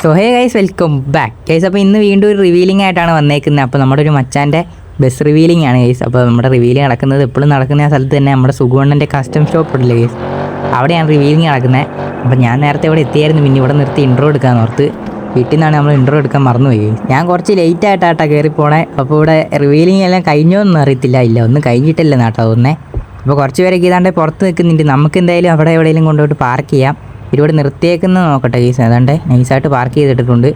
So hey guys welcome back guys അപ്പോൾ ഇന്ന് വീണ്ടും ഒരു റിവീലിംഗ് ആയിട്ടാണ് വന്നേക്കുന്നത്. അപ്പോൾ നമ്മുടെ ഒരു മച്ചാന്റെ ബസ് റിവീലിംഗ് ആണ് ഗൈസ് അപ്പോൾ നമ്മുടെ റിവീലിംഗ് നടക്കുന്നത് എപ്പോഴും നടക്കുന്ന ആ സ്ഥലത്ത് തന്നെ നമ്മുടെ സുഗുവണ്ണന്റെ കസ്റ്റം ഷോപ്പ് ഉണ്ടല്ലേ ഗൈസ് അവിടെയാണ് റിവീലിംഗ് നടക്കുന്നത്. അപ്പോൾ ഞാൻ നേരത്തെ ഇവിടെ എത്തിയായിരുന്നു. പിന്നെ ഇവിടെ നിർത്തി ഇൻട്രോ എടുക്കാൻ ഓർത്ത് വീട്ടിൽ നിന്നാണ് നമ്മൾ ഇൻട്രോ എടുക്കാൻ മറന്നുപോയി ഞാൻ കുറച്ച് ലേറ്റ് ആയിട്ടാട്ടാ കയറി പോണേ. അപ്പോൾ ഇവിടെ റിവീലിംഗ് എല്ലാം കഴിഞ്ഞോ എന്നൊന്നും അറിയത്തില്ല. ഇല്ല ഒന്നും കഴിഞ്ഞിട്ടില്ല നാട്ടാ അപ്പോൾ കുറച്ച് പേരൊക്കെ ഇതാണ്ട് പുറത്ത് നിൽക്കുന്നുണ്ട്. നമുക്ക് എന്തായാലും അവിടെ എവിടെയെങ്കിലും കൊണ്ടുപോയിട്ട് പാർക്ക് ചെയ്യാം. ഇവിടെ നിർത്തിയേക്കുന്നത് നോക്കട്ടെ കേസ് ഏതാണ്ട് നൈസായിട്ട് പാർക്ക് ചെയ്തിട്ടിട്ടുണ്ട്.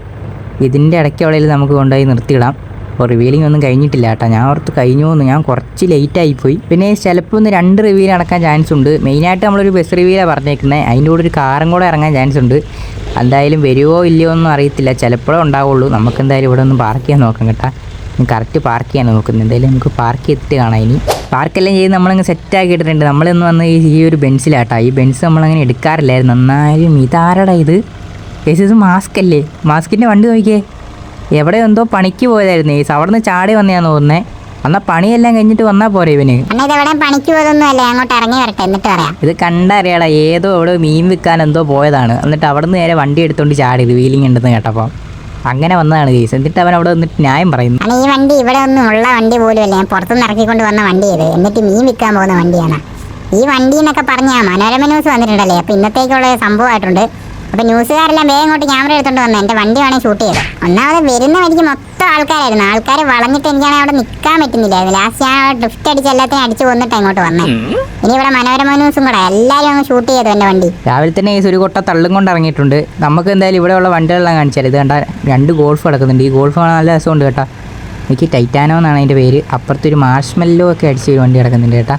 ഇതിന്റെ ഇടയ്ക്ക് എവിടെയെങ്കിലും നമുക്ക് കൊണ്ടുപോയി നിർത്തിയിടാം. അപ്പോൾ റിവീലിംഗ് ഒന്നും കഴിഞ്ഞിട്ടില്ല കേട്ടോ. ഞാൻ ഓർത്ത് കഴിഞ്ഞു എന്ന്. ഞാൻ കുറച്ച് ലേറ്റ് പോയി പിന്നെ ചിലപ്പോൾ ഒന്ന് രണ്ട് റിവീൽ നടക്കാൻ ചാൻസ് ഉണ്ട്. മെയിനായിട്ട് നമ്മളൊരു ബസ് റിവീലാണ് പറഞ്ഞേക്കുന്നത് അതിന്റെ കൂടെ ഒരു കാറും കൂടെ ഇറങ്ങാൻ ചാൻസ് ഉണ്ട്. എന്തായാലും വരുമോ ഇല്ലയോ ഒന്നും അറിയത്തില്ല. ചിലപ്പോഴേ ഉണ്ടാവുള്ളൂ. നമുക്ക് എന്തായാലും ഇവിടെ ഒന്ന് പാർക്ക് ചെയ്യാൻ നോക്കാം കേട്ടോ. കറക്റ്റ് പാർക്ക് ചെയ്യാൻ നോക്കുന്നത്. എന്തായാലും നമുക്ക് പാർക്ക് ചെയ്തിട്ട് കാണാം ഇനി. പാർക്കെല്ലാം ചെയ്ത് നമ്മളങ്ങ് സെറ്റാക്കി ഇട്ടിട്ടുണ്ട് നമ്മളിന്ന് വന്ന് ഈ ഒരു ബെൻസിലാട്ടോ ഈ ബെൻസ് നമ്മളങ്ങനെ എടുക്കാറില്ലായിരുന്നു. എന്നാലും ഇതാരടാ ഇത്? കേസ് ഇത് മാസ്ക് അല്ലേ? മാസ്കിന്റെ വണ്ടി നോക്കിയേ. എവിടെ എന്തോ പണിക്ക് പോയതായിരുന്നു. ഈ അവിടെ നിന്ന് ചാടി വന്നതാന്ന് തോന്നുന്നേ. എന്നാൽ പണിയെല്ലാം കഴിഞ്ഞിട്ട് വന്നാൽ പോരെ ഇവന്. പണിക്ക് അങ്ങോട്ട് ഇറങ്ങി വരട്ടെ. എന്നിട്ട് പറയാം. ഇത് കണ്ടറിയാടാ ഏതോ അവിടെ മീൻ വിൽക്കാൻ എന്തോ പോയതാണ്. എന്നിട്ട് അവിടെ നിന്ന് നേരെ വണ്ടി എടുത്തോണ്ട് ചാടി വീലിംഗ് ഉണ്ടെന്ന് കേട്ടപ്പോൾ അങ്ങനെ വന്നതാണ് കേസ് എന്നിട്ട് അവൻ അവിടെ വന്നിട്ട് ന്യായം പറയുന്നു. അല്ല ഈ വണ്ടി ഇവിടെ ഒന്നും ഉള്ള വണ്ടി പോലും അല്ല ഞാൻ പുറത്തുനിന്ന് ഇറക്കിക്കൊണ്ട് വന്ന വണ്ടി ഇത്. എന്നിട്ട് മീൻ വിൽക്കാൻ പോകുന്ന വണ്ടിയാണ്. ഈ വണ്ടി എന്നൊക്കെ പറഞ്ഞാൽ മനോരമ ന്യൂസ് വന്നിട്ടുണ്ടല്ലേ? അപ്പൊ ഇന്നത്തേക്കുള്ള സംഭവമായിട്ടുണ്ട്. അപ്പൊ ന്യൂസുകാരെല്ലാം വേഗം ഇങ്ങോട്ട് ക്യാമറ എടുത്തോണ്ട് വന്നു. എന്റെ വണ്ടി വേണേൽ ഷൂട്ട് ചെയ്തു. ഒന്നാമത് വരുന്ന വഴിക്ക് മൊത്തം ആൾക്കാരായിരുന്നു. ആൾക്കാർ വളഞ്ഞിട്ട് എനിക്കാണ് അവിടെ നിൽക്കാൻ പറ്റുന്നില്ലായിരുന്നു. ലാസ്റ്റ് ഞാൻ ഡ്രിഫ്റ്റ് അടിച്ച് എല്ലാത്തിനും അടിച്ച് കൊന്നിട്ട് ഇങ്ങോട്ട് വന്നേ. ഇനി ഇവിടെ മനോരമ ന്യൂസും കൂടെ. എല്ലാവരും അങ്ങ് ഷൂട്ട് ചെയ്തു എന്റെ വണ്ടി. രാവിലെ തന്നെ ഈ ഒരു കൊട്ട തള്ളും കൊണ്ട് ഇറങ്ങിയിട്ടുണ്ട്. നമുക്ക് എന്തായാലും ഇവിടെയുള്ള വണ്ടികളെല്ലാം കാണിച്ചാൽ ഇത് കണ്ട രണ്ട് ഗോൾഫ് കിടക്കുന്നുണ്ട്. ഈ ഗോൾഫ് കാണാൻ നല്ല രസമുണ്ട് കേട്ടോ. എനിക്ക് ടൈറ്റാനോ എന്നാണ് അതിന്റെ പേര്. അപ്പുറത്തൊരു മാർഷ്മെല്ലോ ഒക്കെ അടിച്ച ഒരു വണ്ടി കിടക്കുന്നുണ്ട് കേട്ടോ.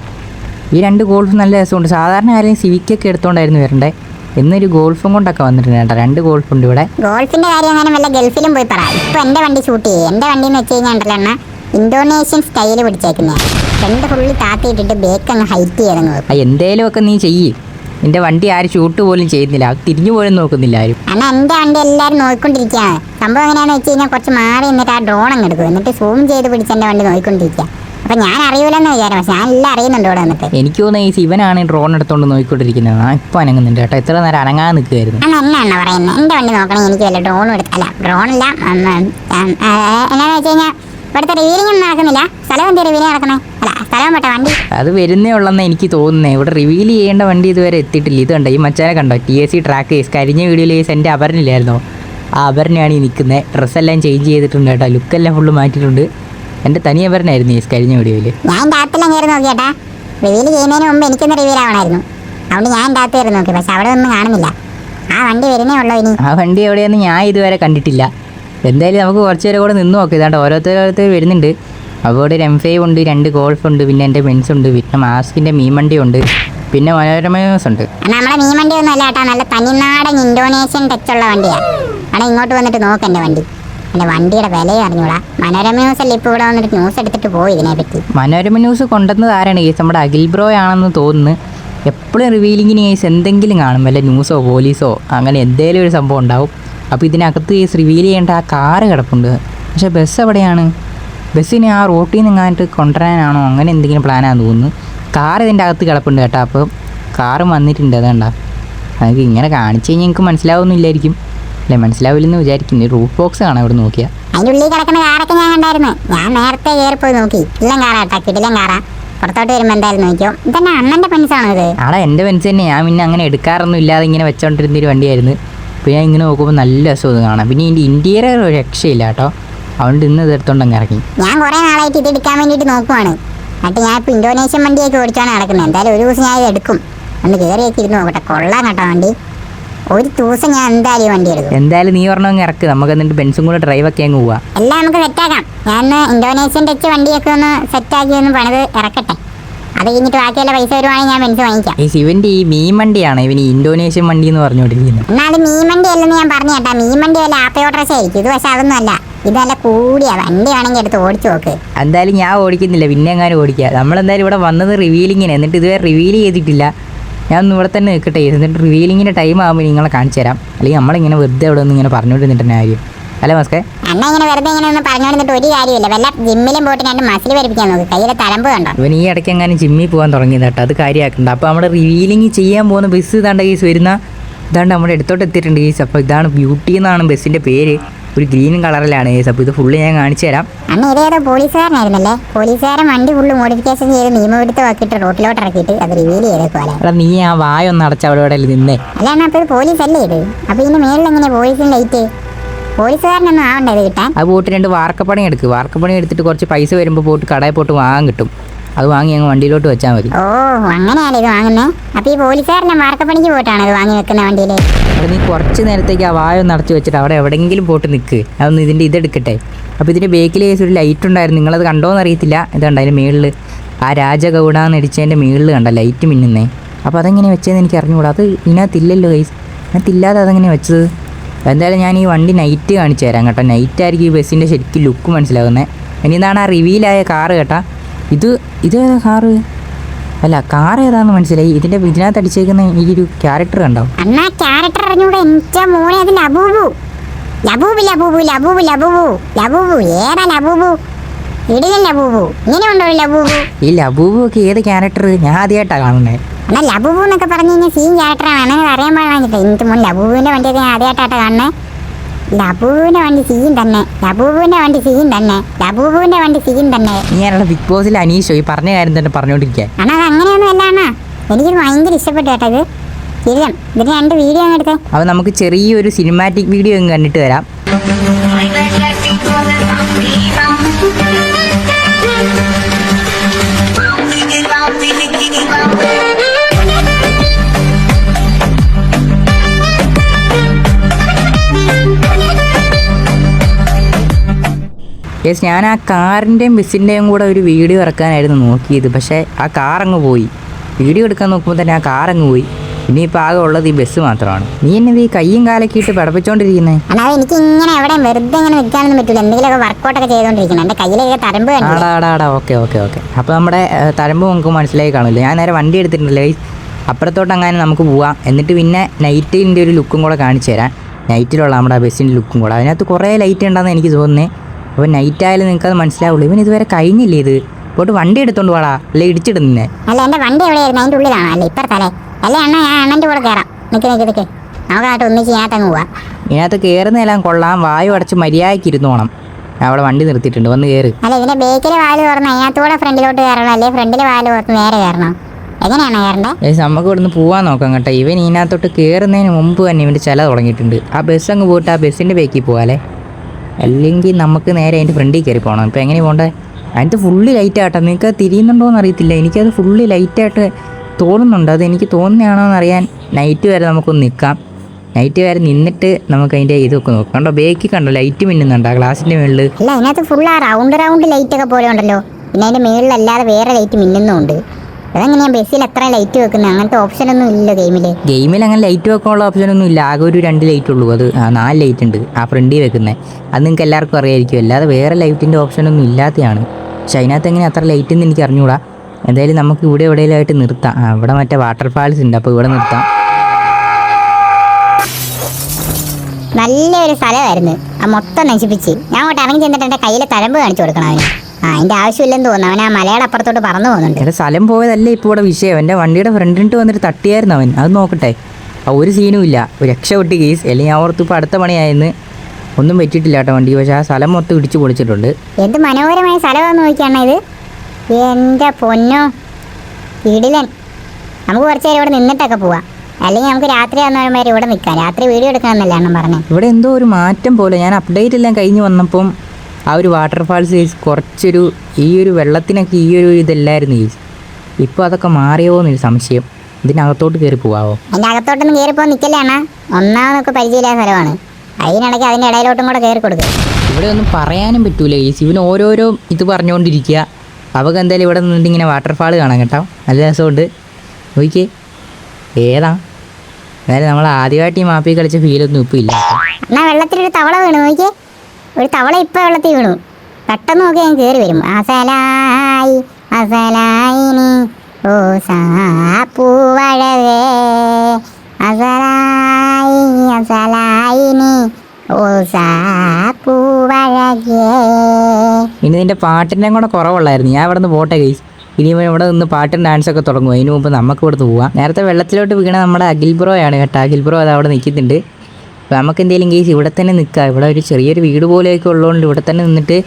ഈ രണ്ട് ഗോൾഫ് നല്ല രസമുണ്ട്. സാധാരണ ആരെയും സിവിക്കൊക്കെ എടുത്തുകൊണ്ടായിരുന്നു വരണ്ടേ? എന്നൊരു ഗോൾഫും കൊണ്ടൊക്കെ വന്നിട്ടുണ്ട് രണ്ട് രണ്ട് ഗോൾഫുണ്ട് ഇവിടെ. ഗോൾഫിന്റെ കാര്യം അങ്ങനെ വല്ല ഗൾഫിലും പോയി പറ. ഇപ്പൊ എന്റെ വണ്ടി ഷൂട്ട് ചെയ്യും. എന്റെ വണ്ടി എന്ന് വെച്ച് കഴിഞ്ഞാൽ ഇന്തോനേഷ്യൻ സ്റ്റൈൽ പിടിച്ചേക്കുന്നേ. രണ്ട് ഫുള്ളി താത്തിയിട്ടിട്ട് ബേക്ക് അങ്ങ് ഹൈറ്റ് ചെയ്തങ്ങ് എന്തേലും ഒക്കെ നീ ചെയ്യ്. നിന്റെ വണ്ടി ആരും ഷൂട്ട് പോലും ചെയ്യുന്നില്ല തിരിഞ്ഞു പോലും നോക്കുന്നില്ല ആരും. അണ്ണാ എന്റെ വണ്ടി എല്ലാരും നോക്കിക്കൊണ്ടിരിക്കുകയാണ് സംഭവം എങ്ങനെയാണെന്ന് വെച്ച് കഴിഞ്ഞാൽ കുറച്ച് മാറി എന്നിട്ട് ആ ഡ്രോൺ അങ്ങ് എടുക്കും. എന്നിട്ട് സൂം ചെയ്ത് പിടിച്ച് എന്റെ വണ്ടി നോക്കിക്കൊണ്ടിരിക്കുക അപ്പൊ ഞാൻ അറിയൂലെന്ന് വിചാരം പക്ഷെ ഞാൻ എല്ലാം അറിയുന്നുണ്ട് ഇവിടെ വന്നിട്ട് എനിക്ക് തോന്നുന്നു ഈ ശിവനാണ് ഡ്രോൺ എടുത്തോണ്ട് നോക്കിക്കൊണ്ടിരിക്കുന്നത് ആ ഇപ്പൊ അനങ്ങുന്നുണ്ട് കേട്ടോ എത്ര നേരം അനങ്ങാൻ നിൽക്കുമായിരുന്നു അണ്ണാ എന്നാണ് പറയുന്നത് എന്റെ വണ്ടി നോക്കണമെങ്കിൽ എനിക്ക് വല്ല ഡ്രോൺ എടുത്തല്ല ഡ്രോൺ ഡ്രോണില്ല എന്നാന്ന് വെച്ച് കഴിഞ്ഞാൽ ഇവിടുത്തെ റിവീലിംഗ് ഒന്നും നടക്കുന്നില്ല സ്ഥലം എന്ത് റിവീലിംഗ് നടക്കണേ അല്ല സ്ഥലം പെട്ട വണ്ടി അത് വരുന്നേ ഉള്ളെന്ന് എനിക്ക് തോന്നുന്നേ ഇവിടെ റിവീൽ ചെയ്യേണ്ട വണ്ടി ഇതുവരെ എത്തിയിട്ടില്ല ഇത് കണ്ടോ ഈ മച്ചാനെ കണ്ടോ T S C track case കഴിഞ്ഞ വീഡിയോയിൽ കേസ് എന്റെ അപരനില്ലായിരുന്നോ ആ അപരനെയാണ് ഈ നിൽക്കുന്നത് ഡ്രസ്സെല്ലാം ചേഞ്ച് ചെയ്തിട്ടുണ്ട് കേട്ടോ ലുക്കെല്ലാം ഫുള്ള് മാറ്റിയിട്ടുണ്ട് എന്റെ തനിയെ അപരനായിരുന്നു ഈ കഴിഞ്ഞ വീഡിയോയിൽ ഞാൻ അകത്തെല്ലാം കയറി നോക്കിയേട്ടാ. റിവീൽ ചെയ്യുന്നതിന് മുമ്പ് എനിക്കൊന്ന് റിവീൽ ആവണമായിരുന്നു. അതുകൊണ്ട് ഞാൻ അകത്ത് കയറി നോക്കി. പക്ഷെ അവിടെ ഒന്നും കാണുന്നില്ല. ആ വണ്ടി വരുന്നേ ഉള്ളൂ ഇനി. ആ വണ്ടി എവിടെയെന്ന് ഞാൻ ഇതുവരെ കണ്ടിട്ടില്ല. എന്തായാലും നമുക്ക് കുറച്ച് പേരെ കൂടെ നിന്ന് നോക്കി. ഇതാണ്ട് ഓരോരുത്തർ ഓരോരുത്തർ വരുന്നുണ്ട്. അവിടെ ഒരു എം ഫൈവ് ഉണ്ട് രണ്ട് ഗോൾഫ് ഉണ്ട് പിന്നെ എന്റെ ബെൻസ് ഉണ്ട് പിന്നെ മാസ്കിന്റെ മീൻവണ്ടി ഉണ്ട് പിന്നെ മനോരമ ന്യൂസ് ഉണ്ട് നമ്മളെ മീൻ വണ്ടി ഒന്നും അല്ല കേട്ടോ. നല്ല തനിനാടൻ ഇൻഡോനേഷ്യൻ ടച്ച് ഉള്ള വണ്ടിയാണ് ആണെങ്കിൽ ഇങ്ങോട്ട് വന്നിട്ട് നോക്ക് എന്റെ വണ്ടി. എന്റെ വണ്ടിയുടെ വിലയും അറിഞ്ഞൂടാ. മനോരമ ന്യൂസ് അല്ലേ ഇപ്പോൾ ഇവിടെ വന്നിട്ട് ന്യൂസ് എടുത്തിട്ട് പോയി ഇതിനെപ്പറ്റി മനോരമ ന്യൂസ് കൊണ്ടുവന്നത് ആരാണ്? കേസ് നമ്മുടെ അഖിൽ ബ്രോ ആണെന്ന് തോന്നുന്നു. എപ്പോഴും റിവീലിങ്ങിന് കേസ് എന്തെങ്കിലും കാണും. വല്ല ന്യൂസോ പോലീസോ അങ്ങനെ എന്തേലും ഒരു സംഭവം ഉണ്ടാവും. അപ്പോൾ ഇതിനകത്ത് കേസ് റിവീൽ ചെയ്യേണ്ട ആ കാറ് കിടപ്പുണ്ട്. പക്ഷേ ബസ് എവിടെയാണ്? ബസ്സിനെ ആ റോട്ടിൽ നിന്ന് എങ്ങാനിട്ട് കൊണ്ടുവരാനാണോ? അങ്ങനെ എന്തെങ്കിലും പ്ലാനാന്ന് തോന്നുന്നു. കാർ ഇതിന്റെ അകത്ത് കിടപ്പുണ്ട് കേട്ടോ. അപ്പോൾ കാറും വന്നിട്ടുണ്ട്. അതുകൊണ്ടാണ് നമുക്ക് ഇങ്ങനെ കാണിച്ചു കഴിഞ്ഞാൽ എനിക്ക് മനസ്സിലാവുന്നില്ലായിരിക്കും. അല്ലേ മനസ്സിലാവില്ലെന്ന് വിചാരിക്കുന്നു റൂഫ് ബോക്സ് കാണാം ഇവിടെ നോക്കിയാൽ അതിനുള്ളിൽ കിടക്കുന്ന കാറൊക്കെ ഞാൻ കണ്ടായിരുന്നു. ഞാൻ നേരത്തെ കയറി പോയി നോക്കി. ഇല്ലം കാറാ കേട്ടോ കിടിലം കാറാ. പുറത്തോട്ട് വരുമ്പോൾ എന്തായാലും നോക്കിയോ? ഇതന്നെ അണ്ണന്റെ പെൻസാണോ ഇത്. ആടാ എന്റെ പെൻസ് തന്നെ. ഞാൻ പിന്നെ അങ്ങനെ എടുക്കാറൊന്നും ഇല്ലാതെ ഇങ്ങനെ വെച്ചോണ്ടിരുന്ന ഒരു വണ്ടിയായിരുന്നു. ഇപ്പോൾ ഞാൻ ഇങ്ങനെ നോക്കുമ്പോൾ നല്ല രസം ഇത് കാണാം പിന്നെ ഇതിന്റെ ഇന്റീരിയർ ഒരു രക്ഷയില്ല കേട്ടോ. അതുകൊണ്ട് ഇന്ന് ഇത് എടുത്തോണ്ട് അങ്ങ് ഇറങ്ങി. ഞാൻ കുറേ നാളായിട്ട് ഇത് എടുക്കാൻ വേണ്ടിയിട്ട് നോക്കുവാണ്. എന്നിട്ട് ഞാൻ ഇപ്പോൾ ഇന്തോനേഷ്യൻ വണ്ടിയൊക്കെ ഓടിച്ചാണ് നടക്കുന്നത് എന്തായാലും ഒരു ദിവസം ഞാൻ ഇത് എടുക്കും. ഒന്ന് കയറിയൊക്കെ ഇരുന്ന് നോക്കട്ടെ. കൊള്ളാം കേട്ടോ വണ്ടി. ഒരു ദിവസം ഞാൻ എന്തായാലും ഈ വണ്ടി എടുക്കും. എന്തായാലും നീ പറഞ്ഞ അങ്ങ് ഇറക്ക്. നമുക്ക് എന്നിട്ട് ബെൻസും കൂടെ ഡ്രൈവ് ഒക്കെ അങ്ങ് പോവാ. എല്ലാം നമുക്ക് സെറ്റാക്കാം ഞാൻ ഇന്തോനേഷ്യൻ ടച്ച് വണ്ടിയൊക്കെ ഒന്ന് സെറ്റാക്കി ഒന്ന് പണിത് ഇറക്കട്ടെ. അത് കഴിഞ്ഞിട്ട് ബാക്കിയുള്ള പൈസ വരുവാണെങ്കിൽ ഞാൻ ബെൻസ് വാങ്ങിക്കാം. ഈ ശിവന്റെ ഈ മീൻ വണ്ടിയാണ് ഇവന് ഇന്തോനേഷ്യൻ വണ്ടി എന്ന് പറഞ്ഞുകൊണ്ടിരിക്കുന്നത്. എന്നാൽ മീൻ വണ്ടി അല്ലെന്ന് ഞാൻ പറഞ്ഞു കേട്ടാ. മീൻ വണ്ടി വല്ല ആപ്പ ഓട്ടർഷ ആയിരിക്കും. ഇത് പക്ഷെ അതൊന്നും അല്ല. ഇതല്ല കൂടിയ. വണ്ടി ആണെങ്കിൽ എടുത്ത് ഓടിച്ചു നോക്ക്. എന്തായാലും ഞാൻ ഓടിക്കുന്നില്ല. പിന്നെ എങ്ങാനും ഓടിക്കുക നമ്മളെന്തായാലും ഇവിടെ വന്നത് റിവീലിങ്ങിന് എന്നിട്ട് ഇതുവരെ റിവീൽ ചെയ്തിട്ടില്ല. ഞാൻ ഒന്ന് ഇവിടെ തന്നെ നിൽക്കട്ടെ. എന്നിട്ട് റിവീലിങ്ങിന്റെ ടൈം ആകുമ്പോൾ നിങ്ങളെ കാണിച്ചു തരാം. അല്ലെങ്കിൽ നമ്മളിങ്ങനെ വെറുതെ അവിടെ ഒന്ന് ഇങ്ങനെ പറഞ്ഞുകൊണ്ടിരുന്നിട്ട് തന്നെ കാര്യം. അല്ലേ മസ്കേ? അണ്ണ ഇങ്ങനെ വെറുതെ ഇങ്ങനെ ഒന്ന് പറഞ്ഞുകൊണ്ടിട്ട് ഒരു കാര്യമില്ല വല്ല ജിമ്മിലും പോയിട്ട് രണ്ട് മസിൽ വരിപ്പിക്കാൻ നോക്ക്. കയ്യിലെ തലമ്പ് കണ്ടോ? ഇവൻ ഈ ഇടയ്ക്ക് എങ്ങാനും ജിമ്മിൽ പോകാൻ തുടങ്ങിയത് കേട്ടോ. അത് കാര്യമാക്കണ്ട. അപ്പോൾ നമ്മുടെ റിവീലിംഗ് ചെയ്യാൻ പോകുന്ന ബസ് ഇതാണ്ട് കേസ് വരുന്ന ഇതാണ്ട് നമ്മുടെ അടുത്തോട്ട് എത്തിയിട്ടുണ്ട് ഈ അപ്പോൾ ഇതാണ് ബ്യൂട്ടി എന്നാണ് ബസ്സിന്റെ പേര്. ഒരു ഗ്രീൻ കളറിലാണ്. ഗേസ് അപ്പോൾ ഇത് ഫുള്ള് ഞാൻ കാണിച്ചു തരാം. അന്ന് ഇതേതോ പോലീസുകാരനായിരുന്നല്ലേ? പോലീസുകാരൻ വണ്ടി ഫുള്ള് മോഡിഫിക്കേഷൻ ചെയ്ത് നിയമവിടുത്തം ആക്കിയിട്ട് റോട്ടിലോട്ട് ഇറക്കിയിട്ട് അത് റിവീൽ പോലെ എടാ നീ ആ വായ ഒന്ന് അടച്ച അവിടെ ഇവിടെ നിന്നേ? അല്ലാണ്ട് അപ്പോൾ ഇത് പോലീസ് അല്ലേ ഇത്? അപ്പോൾ ഇതിന്റെ മേളിൽ എങ്ങനെ പോലീസിന് ലൈറ്റ് പോലീസുകാരനൊന്നും ആവണ്ടേ ഇത് കിട്ടാൻ? അത് പോയിട്ട് രണ്ട് വാർക്കപ്പണി എടുക്ക്. വാർക്കപ്പണി എടുത്തിട്ട് കുറച്ച് പൈസ വരുമ്പോൾ പോയിട്ട് കടയിൽ പോയിട്ട് വാങ്ങാൻ കിട്ടും. അത് വാങ്ങി അങ്ങ് വണ്ടിയിലോട്ട് വെച്ചാൽ മതി. ഓ അങ്ങനെയാണ് ഇത് വാങ്ങുന്നത് അപ്പൊ ഈ പോലീസുകാരനെ മാർക്കപ്പണിക്ക് പോയിട്ടാണ് ഇത് വാങ്ങി വെക്കുന്ന വണ്ടിയിൽ അത് നീ കുറച്ച് നേരത്തേക്ക് ആ വായ ഒന്ന് അടച്ചു വെച്ചിട്ട് അവിടെ എവിടെയെങ്കിലും പോയിട്ട് നിൽക്ക് അതൊന്ന് ഇതിന്റെ ഇതെടുക്കട്ടെ. അപ്പോൾ ഇതിന്റെ ബേക്കിൽ ഒരു ലൈറ്റ് ഉണ്ടായിരുന്നു. നിങ്ങളത് കണ്ടോന്ന് അറിയത്തില്ല. ഇതുണ്ട് അതിന്റെ മുകളിൽ ആ രാജഗൗഡ എന്ന് അടിച്ചതിന്റെ മുകളിൽ കണ്ട ലൈറ്റ് മിന്നുന്നേ? അപ്പോൾ അതെങ്ങനെ വെച്ചതെന്ന് എനിക്ക് അറിഞ്ഞുകൂടാ. അത് ഇതിനകത്തില്ലല്ലോ ഗൈസ് ഇതിനകത്തില്ലാതെ അതെങ്ങനെ വെച്ചത്? എന്തായാലും ഞാൻ ഈ വണ്ടി നൈറ്റ് കാണിച്ചു തരാം കേട്ടോ. നൈറ്റ് ആയിരിക്കും ഈ ബസ്സിന്റെ ശരിക്കും ലുക്ക് മനസ്സിലാകുന്നത് ഇനി ഇതാണ് ആ റിവീലായ കാറ് കേട്ടാ. ഇത് ഇതേതാ കാറ്? അല്ല കാർ ഏതാണെന്ന് മനസ്സിലായി. ഇതിന്റെ ഇതിനകത്ത് അടിച്ചേക്കുന്ന ഈ ഒരു ക്യാരക്ടർ കണ്ടോ? ക്യാരക്ടർ അറിഞ്ഞൂടെ എന്റെ മോനെ അത് Labubu. Labubu Labubu Labubu Labubu. Labubu ഏതാ ലബൂബു? ഇടിയൻ ലബൂബു. ഇങ്ങനെ ഉണ്ടോ ലബൂബു? ഈ ലബൂബു ഒക്കെ ഏത് ക്യാരക്ടർ ഞാൻ ആദ്യമായിട്ടാ കാണുന്നത് എന്നാൽ ലബൂബു എന്നൊക്കെ പറഞ്ഞു കഴിഞ്ഞാൽ സീൻ ക്യാരക്ടറാണ് അങ്ങനെ അറിയാൻ പാടില്ല. എനിക്ക് മുൻ ലബൂബുവിന്റെ വണ്ടിയൊക്കെ ഞാൻ ആദ്യമായിട്ടാണ് കാണുന്നത് ലബൂബുവിന്റെ വണ്ടി സീൻ തന്നെ. ലബൂബുവിന്റെ വണ്ടി സീൻ തന്നെ. ലബൂബുവിന്റെ വണ്ടി സീൻ തന്നെ. നീ ബിഗ് ബോസിൽ അനീഷോ ഈ പറഞ്ഞ കാര്യം തന്നെ പറഞ്ഞുകൊണ്ടിരിക്കുക അണ്ണാ അത് അങ്ങനെയൊന്നും അല്ല അണ്ണാ. എനിക്ക് ഭയങ്കര ഇഷ്ടപ്പെട്ടു കേട്ടോ ഇത്. ശരിയാണ് ഇതിന് രണ്ട് വീഡിയോ എടുത്തേ. അപ്പൊ നമുക്ക് ചെറിയൊരു സിനിമാറ്റിക് വീഡിയോ കണ്ടിട്ട് വരാം. യെസ് ഞാൻ ആ കാറിന്റെയും ബസ്സിന്റെയും കൂടെ ഒരു വീഡിയോ ഇറക്കാനായിരുന്നു നോക്കിയത്. പക്ഷേ ആ കാർ അങ്ങ് പോയി. വീഡിയോ എടുക്കാൻ നോക്കുമ്പോൾ തന്നെ ആ കാർ അങ്ങ് പോയി. ഇനിയിപ്പോൾ ആകെ ഉള്ളത് ഈ ബസ് മാത്രമാണ്. നീ എന്നെ ഈ കയ്യും കാലൊക്കെ ഇട്ട് പടപ്പിച്ചോണ്ടിരിക്കുന്നത് എനിക്ക് ഇങ്ങനെ എവിടെ വെറുതെ ഇങ്ങനെ നിൽക്കാനൊന്നും പറ്റില്ല എന്തെങ്കിലുമൊക്കെ വർക്കൗട്ടൊക്കെ എന്റെ കയ്യിലൊക്കെ തരമ്പ് ഓക്കെ ഓക്കെ ഓക്കെ. അപ്പോൾ നമ്മുടെ തരമ്പ് നമുക്ക് മനസ്സിലായി കാണില്ല ഞാൻ നേരെ വണ്ടി എടുത്തിട്ടുണ്ടല്ലേ. അപ്പുറത്തോട്ട് അങ്ങനെ നമുക്ക് പോവാം. എന്നിട്ട് പിന്നെ നൈറ്റിന്റെ ഒരു ലുക്കും കൂടെ കാണിച്ചു തരാം. നൈറ്റിലുള്ള നമ്മുടെ ബസ്സിന്റെ ലുക്കും കൂടെ. അതിനകത്ത് കുറേ ലൈറ്റ് ഉണ്ടെന്ന് എനിക്ക് തോന്നുന്നേ. അപ്പോൾ നൈറ്റ് ആയാലും നിങ്ങൾക്ക് അത് മനസ്സിലാവുള്ളൂ. ഇവൻ ഇതുവരെ കഴിഞ്ഞില്ലേ ഇത്? പോട്ട് വണ്ടി എടുത്തോണ്ട് വാടാ. അല്ലെ ഇടിച്ചിടുന്നേ അല്ല എന്റെ വണ്ടി എവിടെയായിരുന്നു? അതിന്റെ ഉള്ളിലാണോ? അല്ല ഇപ്പുറത്തല്ലേ അല്ലേ അണ്ണാ ഞാൻ അണ്ണന്റെ കൂടെ കയറാം നിക്ക് നിക്ക് നിക്ക്. നമുക്കായിട്ട് ഒന്നിച്ച് ഇതിനകത്ത് അങ്ങ് പോവാം. ഇതിനകത്ത് കയറുന്നതെല്ലാം കൊള്ളാം. വായു അടച്ച് മര്യാദയ്ക്ക് ഇരുന്നോണം അവിടെ വണ്ടി നിർത്തിയിട്ടുണ്ട്. വന്ന് കയറ് അല്ല ഇതിന്റെ ബേക്കിലെ വാൽ തുറന്ന് അതിനകത്തൂടെ ഫ്രണ്ടിലോട്ട് കയറണം അല്ലേ ഫ്രണ്ടിലെ വാൽ തുറന്ന് നേരെ കയറണം എങ്ങനെയാണ് കയറേണ്ടത് നമുക്ക് ഇവിടുന്ന് പോവാൻ നോക്കാം കേട്ടോ. ഇവൻ ഇതിനകത്തോട്ട് കയറുന്നതിന് മുമ്പ് തന്നെ ഇവന്റെ ചില തുടങ്ങിയിട്ടുണ്ട്. ആ ബസ് അങ്ങ് പോയിട്ട് ആ ബസ്സിന്റെ ബേക്കിൽ പോകാല്ലേ അല്ലെങ്കിൽ നമുക്ക് നേരെ അതിന്റെ ഫ്രണ്ടിൽ കയറി പോകണം ഇപ്പോൾ എങ്ങനെ പോകണ്ടേ അതിന്റെ ഫുള്ള് ലൈറ്റാട്ടോ നിങ്ങൾക്ക് അത് തിരിയുന്നുണ്ടോ എന്ന് അറിയത്തില്ല. എനിക്കത് ഫുള്ള് ലൈറ്റായിട്ട് തോന്നുന്നുണ്ട്. അത് എനിക്ക് തോന്നുന്നതാണോ എന്നറിയാൻ നൈറ്റ് വരെ നമുക്കൊന്ന് നിൽക്കാം. നൈറ്റ് വരെ നിന്നിട്ട് നമുക്ക് അതിന്റെ ഇതൊക്കെ നോക്കാം. കണ്ടോ? ബേക്ക് കണ്ടോ? ലൈറ്റ് മിന്നുന്നുണ്ട് ആ ഗ്ലാസിന്റെ മുകളിൽ അല്ല അതിനകത്ത് ഫുൾ ആ റൗണ്ട് റൗണ്ട് ലൈറ്റ് ഒക്കെ പോലെ ഉണ്ടല്ലോ. പിന്നെ അതിന്റെ മുകളിലല്ലാതെ വേറെ ലൈറ്റ് മിന്നുന്നുണ്ട്. അതെങ്ങനെയാണ് ബസ്സിൽ എത്ര ലൈറ്റ് വെക്കുന്നത് അങ്ങനത്തെ ഓപ്ഷൻ ഒന്നും ഇല്ല ഗെയിമിൽ ഗെയിമിൽ അങ്ങനെ ലൈറ്റ് വെക്കാനുള്ള ഓപ്ഷൻ ഒന്നും ഇല്ല. ആകെ ഒരു രണ്ട് ലൈറ്റ് ഉള്ളൂ. അത് നാല് ലൈറ്റ് ഉണ്ട്. ആ ഫ്രണ്ടിൽ വെക്കുന്നത് അത് നിങ്ങൾക്ക് എല്ലാവർക്കും അറിയായിരിക്കും. അല്ലാതെ വേറെ ലൈറ്റിന്റെ ഓപ്ഷൻ ഒന്നും ഇല്ലാത്തതാണ് പക്ഷെ അതിനകത്ത് എങ്ങനെ അത്ര ലൈറ്റ് എന്ന് എനിക്ക് അറിഞ്ഞൂടാ. എന്തായാലും നമുക്ക് ഇവിടെ എവിടെയെങ്കിലായിട്ട് നിർത്താം. ഇവിടെ മറ്റേ വാട്ടർഫാൾസ് ഉണ്ട്. അപ്പോൾ ഇവിടെ നിർത്താം. നല്ലൊരു സ്ഥലമായിരുന്നു. ആ മൊത്തം നശിപ്പിച്ച്. ഞാൻ അങ്ങോട്ട് ഇറങ്ങി ചെന്നിട്ട് എന്റെ കയ്യിൽ തഴമ്പ് കാണിച്ചു കൊടുക്കണം അവന്. ആ അതിന്റെ ആവശ്യമില്ലെന്ന് തോന്നുന്നു. അവൻ ആ മലയുടെ അപ്പുറത്തോട്ട് പറന്നു പോകുന്നുണ്ട്. എന്റെ സ്ഥലം പോയതല്ലേ ഇപ്പോൾ ഇവിടെ വിഷയം? എന്റെ വണ്ടിയുടെ ഫ്രണ്ടിട്ട് വന്നിട്ട് തട്ടിയായിരുന്നു അവൻ. അത് നോക്കട്ടെ. ആ ഒരു സീനും ഇല്ല. രക്ഷപ്പെട്ട് കേസ് അല്ലെങ്കിൽ ഞാൻ ഓർത്ത് ഇപ്പോൾ അടുത്ത പണിയായെന്ന് ഒന്നും പറ്റിയിട്ടില്ല കേട്ടോ വണ്ടി പക്ഷേ ആ സ്ഥലം മൊത്തം ഇടിച്ചു പൊളിച്ചിട്ടുണ്ട്. എന്ത് മനോഹരമായ സ്ഥലമാണെന്ന് നോക്കിയാണ് ഇത്. എന്റെ പൊന്നോ. ഇടിലൻ. നമുക്ക് കുറച്ച് നേരം ഇവിടെ നിന്നിട്ടൊക്കെ പോവാം. അല്ലെങ്കിൽ നമുക്ക് രാത്രി വന്നവന്മാർ ഇവിടെ നിൽക്കാം. രാത്രി വീഡിയോ എടുക്കാമെന്നല്ലേ അണ്ണം പറഞ്ഞത് ഇവിടെ എന്തോ ഒരു മാറ്റം പോലെ. ഞാൻ അപ്ഡേറ്റ് എല്ലാം കഴിഞ്ഞ് വന്നപ്പം ആ ഒരു വാട്ടർഫാൾസ് കുറച്ചൊരു ഈ ഒരു വെള്ളത്തിനൊക്കെ ഈ ഒരു ഇതല്ലായിരുന്നു ഈ. ഇപ്പോൾ അതൊക്കെ മാറിയോ എന്നൊരു സംശയം. ഇതിനകത്തോട്ട് കയറി പോവാമോ അതിന്റെ അകത്തോട്ടൊന്നും കയറി പോകാൻ നിൽക്കലാണ് ഒന്നാമതൊക്കെ പരിചയമില്ലാത്ത സ്ഥലമാണ്. അതിനിടയ്ക്ക് അതിന്റെ ഇടയിലോട്ടും കൂടെ കയറി കൊടുക്കുക ഇവിടെ ഒന്നും പറയാനും പറ്റൂല ഈ ഇവന് ഓരോരോ ഇത് പറഞ്ഞുകൊണ്ടിരിക്കുക അവക്ക് എന്തായാലും ഇവിടെ നിന്നിട്ട് ഇങ്ങനെ വാട്ടർഫാൾ കാണാം കേട്ടോ. നല്ല രസമുണ്ട്. നോക്കിയേ ഏതാ? എന്നാലും നമ്മൾ ആദ്യമായിട്ട് ഈ മാപ്പിൽ കളിച്ച ഫീലൊന്നും ഇപ്പം ഇല്ല. എന്നാ വെള്ളത്തിലൊരു തവള വീണു. നോക്കിയേ ഒരു തവള ഇപ്പൊ വെള്ളത്തിൽ വീണു. പെട്ടെന്ന് നോക്കി ഞാൻ കയറി വരും. അസലായി അസലായിനി ഓ സാപ്പൂവഴവേ അസലായി അസലായിനി ഓ സാപ്പൂവഴകേ ഇനി നിന്റെ പാട്ടിന്റെ കൂടെ കുറവുള്ളായിരുന്നു. ഞാൻ ഇവിടെ നിന്ന് പോട്ടെ കൈസ് ഇനി ഇവിടെ നിന്ന് പാട്ടും ഡാൻസൊക്കെ തുടങ്ങും. അതിന് മുമ്പ് നമുക്ക് ഇവിടുന്ന് പോവാം. നേരത്തെ വെള്ളത്തിലോട്ട് വീണ നമ്മുടെ അഖിൽ ബ്രോയാണ് കേട്ടോ. അഖിൽ ബ്രോ അത് അവിടെ നിൽക്കുന്നുണ്ട്. അപ്പോൾ നമുക്ക് എന്തെങ്കിലും കേസ് ഇവിടെ തന്നെ നിൽക്കാം ഇവിടെ ഒരു ചെറിയൊരു വീട് പോലെയൊക്കെ ഉള്ളതുകൊണ്ട് ഇവിടെ തന്നെ നിന്നിട്ട്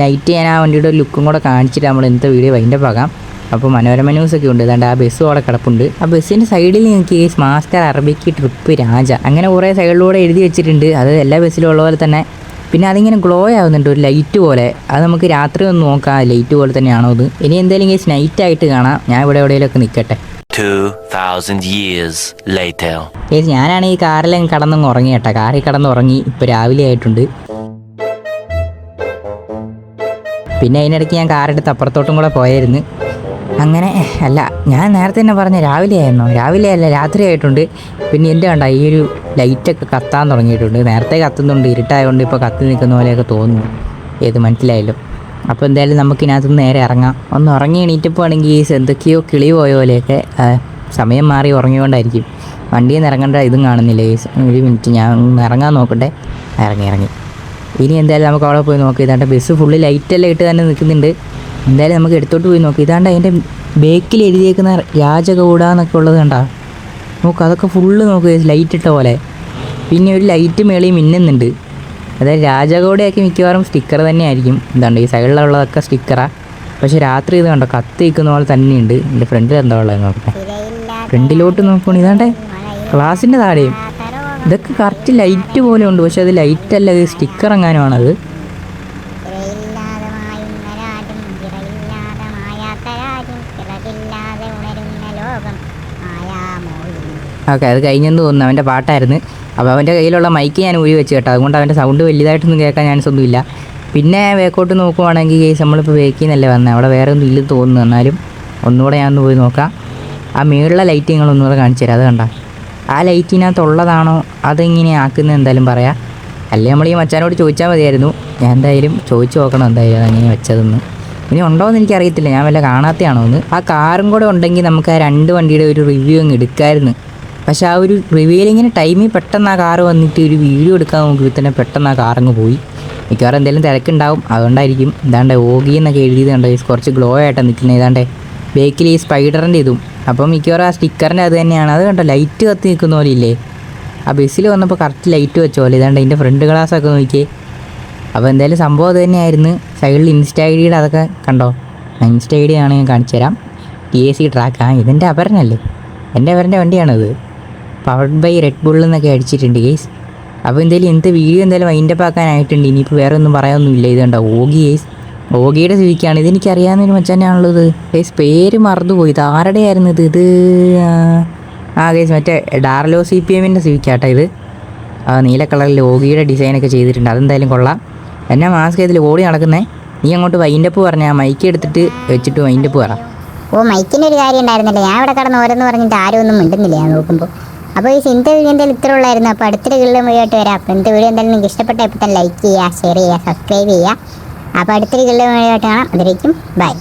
നൈറ്റ് ഞാൻ ആ വണ്ടിയുടെ ലുക്കും കൂടെ കാണിച്ചിട്ട് നമ്മൾ ഇന്നത്തെ വീഡിയോ വൈൻഡ് ആകാം അപ്പോൾ മനോരമ ന്യൂസ് ഒക്കെ ഉണ്ട്. ഏതാണ്ട് ആ ബസ്സും അവിടെ കിടപ്പുണ്ട്. ആ ബസ്സിന്റെ സൈഡിൽ നിങ്ങൾക്ക് case master Arabic trip Raja. അങ്ങനെ കുറേ സൈഡിലൂടെ എഴുതി വെച്ചിട്ടുണ്ട്. അത് എല്ലാ ബസ്സിലും ഉള്ള പോലെ തന്നെ. പിന്നെ അതിങ്ങനെ ഗ്ലോ ആവുന്നുണ്ട്. ഒരു ലൈറ്റ് പോലെ. അത് നമുക്ക് രാത്രി ഒന്ന് നോക്കാം. ലൈറ്റ് പോലെ തന്നെയാണോ അത് ഇനി എന്തായാലും കേസ് നൈറ്റ് ആയിട്ട് കാണാം. ഞാൻ ഇവിടെ എവിടെയെങ്കിലുമൊക്കെ നിൽക്കട്ടെ 2,000 years later. ഗൈസ് ഞാനാണ് ഈ കാറിലും കടന്നങ്ങ് ഉറങ്ങി കേട്ടോ. കാറിൽ കടന്ന് ഉറങ്ങി ഇപ്പോൾ രാവിലെ ആയിട്ടുണ്ട്. പിന്നെ അതിനിടയ്ക്ക് ഞാൻ കാറെടുത്ത് അപ്പുറത്തോട്ടും കൂടെ പോയായിരുന്നു. അങ്ങനെ അല്ല ഞാൻ നേരത്തെ തന്നെ പറഞ്ഞ രാവിലെ ആയിരുന്നു. രാവിലെ അല്ല രാത്രി ആയിട്ടുണ്ട്. പിന്നെ എന്റെ കണ്ട ഈ ഒരു ലൈറ്റൊക്കെ കത്താൻ തുടങ്ങിയിട്ടുണ്ട്. നേരത്തെ കത്തുന്നുണ്ട് ഇരുട്ടായതുകൊണ്ട് ഇപ്പോൾ കത്തി നിൽക്കുന്ന പോലെയൊക്കെ തോന്നുന്നു. ഏത് മനസ്സിലായല്ലോ അപ്പോൾ എന്തായാലും നമുക്ക് നേരെ ഇറങ്ങാം. ഒന്ന് ഉറങ്ങി എണീറ്റപ്പോൾ ഈ എന്തൊക്കെയോ കിളി പോയ പോലെയൊക്കെ സമയം മാറി ഉറങ്ങിക്കൊണ്ടായിരിക്കും വണ്ടിയിൽ നിന്ന് ഇറങ്ങേണ്ട ഇതും കാണുന്നില്ല? ഒരു മിനിറ്റ് ഞാൻ ഇറങ്ങാൻ നോക്കട്ടെ. ഇറങ്ങി ഇറങ്ങി. ഇനി എന്തായാലും നമുക്ക് അവിടെ പോയി നോക്കി. ഇതാണ്ട് ബസ് ഫുള്ള് ലൈറ്റെല്ലാം ഇട്ട് തന്നെ നിൽക്കുന്നുണ്ട്. എന്തായാലും നമുക്ക് എടുത്തോട്ട് പോയി നോക്കി. ഇതാണ്ട് അതിന്റെ ബേക്കിൽ എഴുതിയേക്കുന്ന രാജഗൗഡ എന്നൊക്കെ ഉള്ളത് കണ്ടാ? നോക്ക് അതൊക്കെ ഫുള്ള് നോക്ക് ലൈറ്റ് ഇട്ട പോലെ. പിന്നെ ഒരു ലൈറ്റ് മേളിൽ മിന്നുന്നുണ്ട്. അതായത് രാജകോടിയാക്കി മിക്കവാറും സ്റ്റിക്കർ തന്നെയായിരിക്കും. എന്താണ് ഈ സൈഡിലുള്ളതൊക്കെ സ്റ്റിക്കറാണ് പക്ഷെ രാത്രി ഇത് കണ്ടോ കത്തി നിൽക്കുന്ന പോലെ തന്നെയുണ്ട്. എന്റെ ഫ്രണ്ടിൽ എന്താ ഉള്ളത് നോക്കട്ടെ. ഫ്രണ്ടിലോട്ട് നോക്കുകയാണെങ്കിൽ ഇതാണ്ടേ ക്ലാസ്സിന്റെ താഴെയും. ഇതൊക്കെ കറക്റ്റ് ലൈറ്റ് പോലെ ഉണ്ട്. പക്ഷെ അത് ലൈറ്റ് അല്ല ഇത് സ്റ്റിക്കർ എങ്ങാനുമാണത് ഓക്കെ അത് കഴിഞ്ഞെന്ന് തോന്നുന്നു അവന്റെ പാട്ടായിരുന്നു. അപ്പോൾ അവന്റെ കയ്യിലുള്ള മൈക്ക് ഞാൻ ഊരി വെച്ച് കേട്ടോ. അതുകൊണ്ട് അവന്റെ സൗണ്ട് വലുതായിട്ടൊന്നും കേൾക്കാൻ ഞാൻ ഒന്നുമില്ല പിന്നെ വേക്കോട്ട് നോക്കുവാണെങ്കിൽ കേസ് നമ്മളിപ്പോൾ വേക്കിൽ നിന്നല്ലേ വന്നത് അവിടെ വേറെ ഒന്നും ഇല്ലെന്ന് തോന്നുന്നു. എന്നാലും ഒന്നുകൂടെ ഞാൻ ഒന്ന് പോയി നോക്കാം. ആ മേളിലെ ലൈറ്റ് നിങ്ങൾ ഒന്നുകൂടെ കാണിച്ചു തരാം. അത് കണ്ട. ആ ലൈറ്റിനകത്തുള്ളതാണോ അതെങ്ങനെ ആക്കുന്നത് എന്തായാലും പറയാം. അല്ലേ നമ്മൾ ഈ മച്ചാനോട് ചോദിച്ചാൽ മതിയായിരുന്നു. ഞാൻ എന്തായാലും ചോദിച്ചു നോക്കണം എന്തായാലും അതെങ്ങനെ വെച്ചതെന്ന്. ഇനി ഉണ്ടോ എന്ന് എനിക്കറിയത്തില്ല. ഞാൻ വല്ല കാണാത്തയാണോ എന്ന് ആ കാറും കൂടെ ഉണ്ടെങ്കിൽ നമുക്ക് ആ രണ്ട് വണ്ടിയുടെ ഒരു റിവ്യൂ അങ്ങ് എടുക്കാമായിരുന്നു പക്ഷെ ആ ഒരു റിവീലിങ്ങിന് ടൈമിൽ പെട്ടെന്ന് ആ കാറ് വന്നിട്ട് ഒരു വീഡിയോ എടുക്കാൻ നോക്കി തന്നെ പെട്ടെന്ന് ആ കാറങ്ങ് പോയി. മിക്കവാറും എന്തെങ്കിലും തിരക്കുണ്ടാവും. അതുകൊണ്ടായിരിക്കും ഇതാണ്ട് ഓഗി എന്നൊക്കെ എഴുതിയത് കണ്ടോ കുറച്ച് ഗ്ലോ ആയിട്ട് നിൽക്കുന്നത് ഏതാണ്ട് ബേക്കിൽ ഈ സ്പൈഡറിന്റെ ഇതും. അപ്പം മിക്കവാറും ആ സ്റ്റിക്കറിന്റെ അത് തന്നെയാണ്. അത് കണ്ടോ ലൈറ്റ് കത്തി നിൽക്കുന്ന പോലെ ഇല്ലേ? ആ ബസ്സിൽ വന്നപ്പോൾ കറക്റ്റ് ലൈറ്റ് വെച്ച പോലെ. ഇതാണ്ട് അതിന്റെ ഫ്രണ്ട് ഗ്ലാസ്സൊക്കെ നോക്കിയേ. അപ്പോൾ എന്തായാലും സംഭവം അത് തന്നെയായിരുന്നു. സൈഡിൽ ഇൻസ്റ്റ ഐ ഡിയുടെ അതൊക്കെ കണ്ടോ? ഇൻസ്റ്റ ഐ ആണ് ഞാൻ കാണിച്ചു തരാം ടി എ സി ട്രാക്ക് ആ ഇതെന്റെ അപരനല്ലേ? എന്റെ അപരന്റെ വണ്ടിയാണത്. പവർഡ് ബൈ റെഡ് ബുൾ എന്നൊക്കെ അടിച്ചിട്ടുണ്ട് ഗേസ് അപ്പോൾ എന്തായാലും എന്ത് വീഡിയോ എന്തായാലും വൈൻഡ് അപ്പ് ആക്കാനായിട്ടുണ്ട്. ഇനിയിപ്പോൾ വേറെ ഒന്നും പറയാനൊന്നുമില്ല. ഇല്ല കണ്ടോ ഓഗി ഗേസ് ഓഗിയുടെ സിവിക്കാണ്. ഇതെനിക്കറിയാവുന്നൊരു മച്ചാനാണുള്ളത് ഗേസ് പേര് മറന്നുപോയി. ഇത് ആരുടെ ഇത്? ഇത് ആ, ഗേസ് മറ്റേ ഡാർലോ സി പി എമ്മിന്റെ സ്വിക്കാട്ടോ ഇത്. ആ നീല കളറിൽ ഓഗിയുടെ ഡിസൈനൊക്കെ ചെയ്തിട്ടുണ്ട്. അതെന്തായാലും കൊള്ളാം. എന്നാ മാസ്ക് ഇതിൽ ഓടി നടക്കുന്നേ? നീ അങ്ങോട്ട് വൈൻഡപ്പ് ആ മൈക്ക് എടുത്തിട്ട് വെച്ചിട്ട് വൈൻഡപ്പ് പറ. ഓ മൈക്കിന്റെ ഒരു കാര്യം ഉണ്ടായിരുന്നില്ല. ഞാൻ ഇവിടെ കടന്ന് ഓരോന്ന് പറഞ്ഞിട്ട് ആരും ഒന്നും മിണ്ടുന്നില്ല ഞാൻ നോക്കുമ്പോൾ അപ്പോൾ ഈ സിനത്തെ വീഡിയോ എന്തായാലും ഇത്ര ഉള്ളായിരുന്നു. അപ്പോൾ അടുത്തൊരു വീഡിയോ വീഡിയോട്ട് വരാം. അപ്പോൾ എന്ത് വീഡിയോ എന്തായാലും നിങ്ങൾക്ക് ഇഷ്ടപ്പെട്ട ഇപ്പോൾ തന്നെ ലൈക്ക് ചെയ്യുക ഷെയർ ചെയ്യുക സബ്സ്ക്രൈബ് ചെയ്യുക. അപ്പോൾ അടുത്തൊരു വീഡിയോ ആയിട്ട് കാണാം. അതിലേക്കും ബൈ